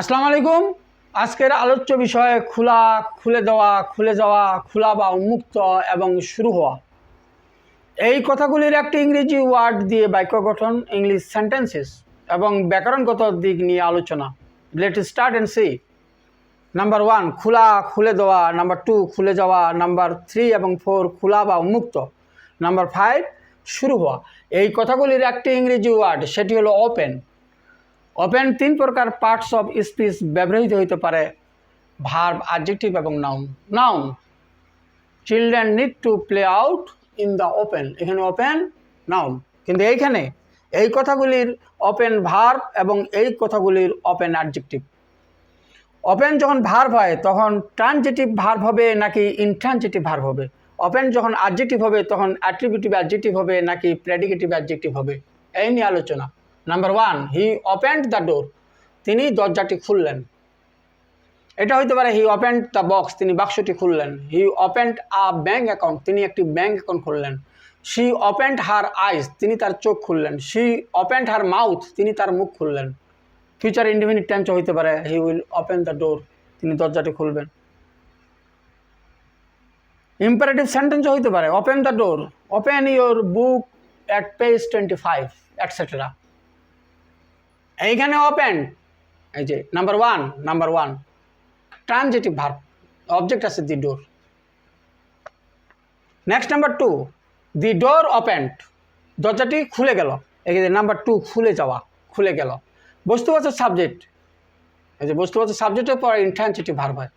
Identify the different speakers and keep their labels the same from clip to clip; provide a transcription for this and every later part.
Speaker 1: আসসালামু আলাইকুম। আজকের আলোচ্য বিষয়ে খোলা, খুলে দেওয়া, খুলে যাওয়া, খোলা বা উন্মুক্ত এবং শুরু হওয়া। এই কথাগুলির একটি ইংরেজি ওয়ার্ড দিয়ে বাক্য গঠন ইংলিশ সেন্টেন্সেস এবং ব্যাকরণগত দিক নিয়ে আলোচনা। Let start and see number one খোলা, খুলে দেওয়া। নাম্বার টু খুলে যাওয়া। নাম্বার থ্রি এবং ফোর খোলা বা উন্মুক্ত। নাম্বার ফাইভ শুরু হওয়া। এই কথাগুলির একটি ইংরেজি ওয়ার্ড, সেটি হলো ওপেন ওপেন তিন প্রকার পার্টস অফ স্পিচ ব্যবহৃত হইতে পারে। ভার্ব adjective এবং noun noun children need to play out in the open এখানে ওপেন নাউন কিন্তু এইখানে এই কথাগুলির ওপেন ভার্ব এবং এই কথাগুলির ওপেন adjective ওপেন যখন ভার্ব হয়, তখন ট্রানজেটিভ ভার্ব হবে নাকি ইনট্রানজেটিভ ভার্ব হবে? ওপেন যখন অ্যাডজেক্টিভ হবে, তখন অ্যাট্রিবিউটিভ অ্যাডজেক্টিভ হবে নাকি প্রেডিকেটিভ অ্যাডজেক্টিভ হবে? এই নিয়ে আলোচনা। Number one he opened the door তিনি দরজাটি খুললেন। এটা হইতে পারে হি ওপেন্ড দ্য বক্স তিনি বাক্সটি খুললেন। He opened a bank account তিনি একটি ব্যাঙ্ক অ্যাকাউন্ট খুললেন। শি ওপেন্ড হার আইস তিনি তার চোখ খুললেন। শি ওপেন্ড হার মাউথ তিনি তার মুখ খুললেন। ফিউচার ইন্ডিফিনিট টেন্স হইতে পারে he will open the door তিনি দরজাটি খুলবেন। ইম্পারেটিভ সেন্টেন্স হইতে পারে open the door open your book at page twenty five etcetera এইখানে ওপেন এই যে number one number one transitive verb object আছে the door next number two the door opened দরজাটি খুলে গেল। এখানে নাম্বার টু খুলে যাওয়া, খুলে গেল। বস্তুবাচক সাবজেক্ট এই যে বস্তুবাচক সাবজেক্টের পর ইন্ট্রানজেটিভ ভার্ব হয়।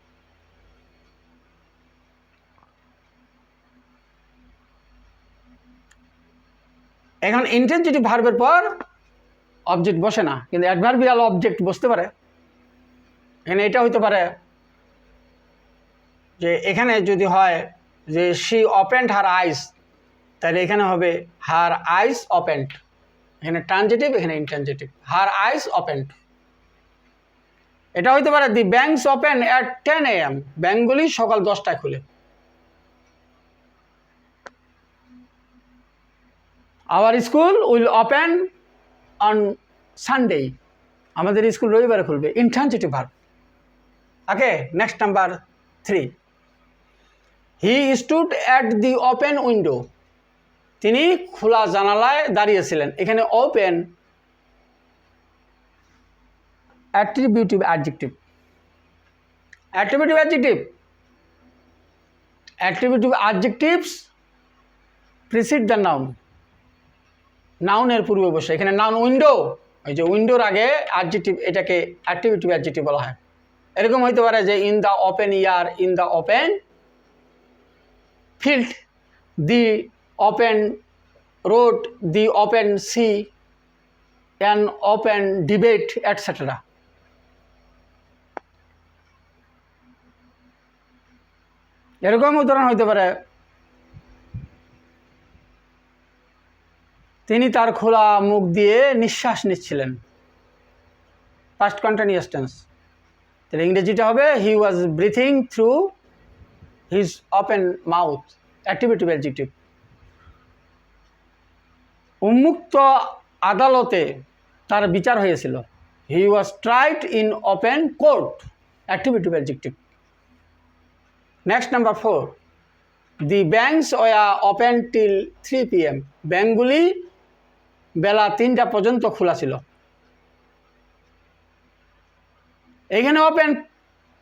Speaker 1: এখন ইন্টেন্সিটিভ ভার্বের পর অবজেক্ট বসে না, কিন্তু অ্যাডভার্বিয়াল অবজেক্ট বসতে পারে। এখানে এটা হইতে পারে যে এখানে যদি হয় যে শি ওপেন্ড হার আইস তাহলে এখানে হবে হার আইস ওপেন্ড এখানে ট্রানজেটিভ এখানে ইনট্রানজেটিভ হার আইস অপেন্ট এটা হইতে পারে the banks open at ten A M ব্যাঙ্কগুলি সকাল দশটায় খুলে। Our school will open on Sunday আমাদের স্কুল রবিবারে খুলবে intransitive verb okay next number three he stood at the open window তিনি খোলা জানালায় দাঁড়িয়েছিলেন। এখানে open attributive adjective attributive adjective attributive adjectives precede the noun নাউনের পূর্বে বসে। এখানে নাউন উইন্ডো ওই যে উইন্ডোর আগে অ্যাডজেটিভ এটাকে অ্যাক্টিভিটিভ অ্যাডজেটিভ বলা হয়। এরকম হইতে পারে যে in the open air in the open field the open road the open sea an open debate etcetera এরকম উদাহরণ হইতে পারে তিনি তার খোলা মুখ দিয়ে নিঃশ্বাস নিচ্ছিলেন। ফার্স্ট কন্টিনিউয়াস টেন্স তাহলে ইংরেজিটা হবে he was breathing through his open mouth অ্যাক্টিভিটিভ adjective উন্মুক্ত আদালতে তার বিচার হয়েছিল। He was tried in open court অ্যাক্টিভিটিভ adjective next number four the banks were open till three P M ব্যাঙ্কগুলি বেলা তিনটা পর্যন্ত খোলা ছিল। এখানে open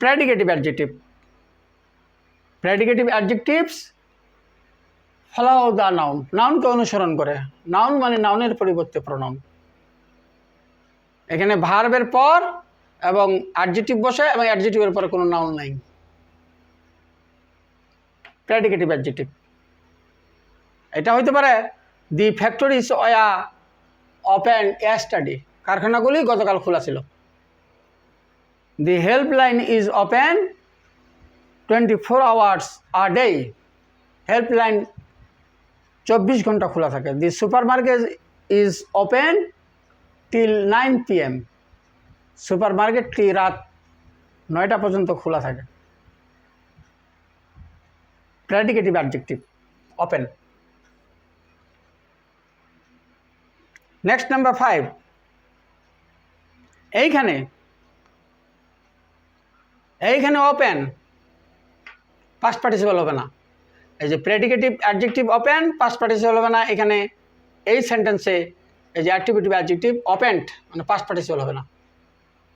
Speaker 1: predicative adjective predicative adjectives follow the noun নাউনকে অনুসরণ করে। নাউন মানে নাউনের পরিবর্তে প্রণাম এখানে ভার্বের পর এবং অ্যাডজেক্টিভ বসে এবং অ্যাডজেক্টিভের পরে কোনো নাউন নাই। প্র্যাডিকেটিভ অ্যাডজেক্টিভ এটা হইতে পারে the factories were open yesterday. কারখানাগুলি গতকাল খোলা ছিল। The helpline is open twenty four hours a day. Helpline চব্বিশ ঘণ্টা খোলা থাকে। The super market is open till nine P M. Super মার্কেটটি রাত নয়টা পর্যন্ত খোলা থাকে। Predicative adjective open next number five এইখানে এইখানে ওপেন পাস্ট পার্টিসিপাল হবে না। এই যে predicative adjective open past participle হবে না। এখানে এই সেন্টেন্সে এই যে অ্যাক্টিভিটিভ অ্যাডজেক্টিভ ওপেন্ড মানে পাস্ট পার্টিসিপাল হবে না।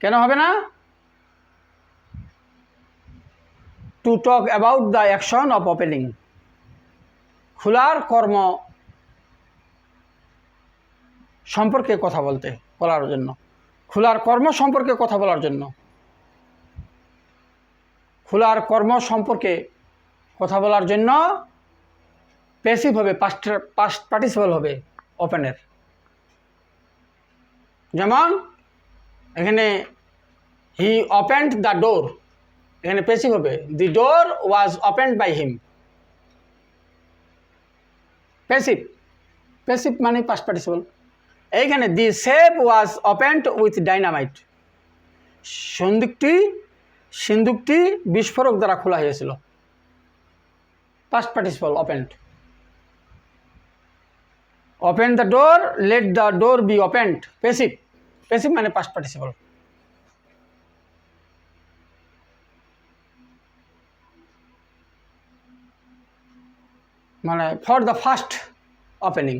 Speaker 1: কেন হবে না? To talk about the action of opening খোলার কর্ম সম্পর্কে কথা বলতে, বলার জন্য। খোলার কর্ম সম্পর্কে কথা বলার জন্য। খোলার কর্ম সম্পর্কে কথা বলার জন্য প্যাসিভ হবে পাস্ট পাস্ট পার্টিসিপাল হবে ওপেনের যেমন, এখানে হি ওপেন্ড দ্য ডোর এখানে প্যাসিভ হবে the door was opened by him passive passive মানে পাস্ট পার্টিসিপাল এইখানে the safe was opened with dynamite সন্দুকটি, সিন্দুকটি বিস্ফোরক দ্বারা খোলা হয়েছিল। Past participle opened open the door let the door be opened passive passive মানে পাস্ট পার্টিসিপাল মানে for the first opening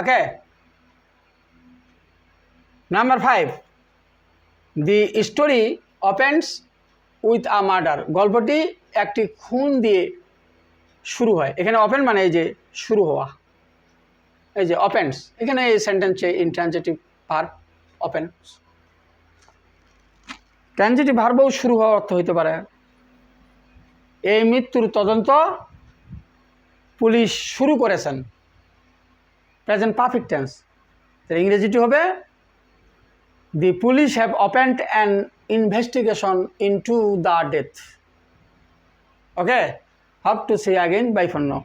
Speaker 1: okay number five the story opens with a murder গল্পটি একটি খুন দিয়ে শুরু হয়। এখানে ওপেন মানে এই যে শুরু হওয়া। এই যে ওপেন্স এখানে এই সেন্টেন্সে ইনট্রানজেটিভ ভার্ব ওপেন ট্রানজিটিভ ভার্বও শুরু হওয়ার অর্থ হইতে পারে, এই মৃত্যুর তদন্ত পুলিশ শুরু করেছেন। Present perfect tense. তাহলে ইংরেজিটি হবে the police have opened an investigation into the death okay have to see again bye for now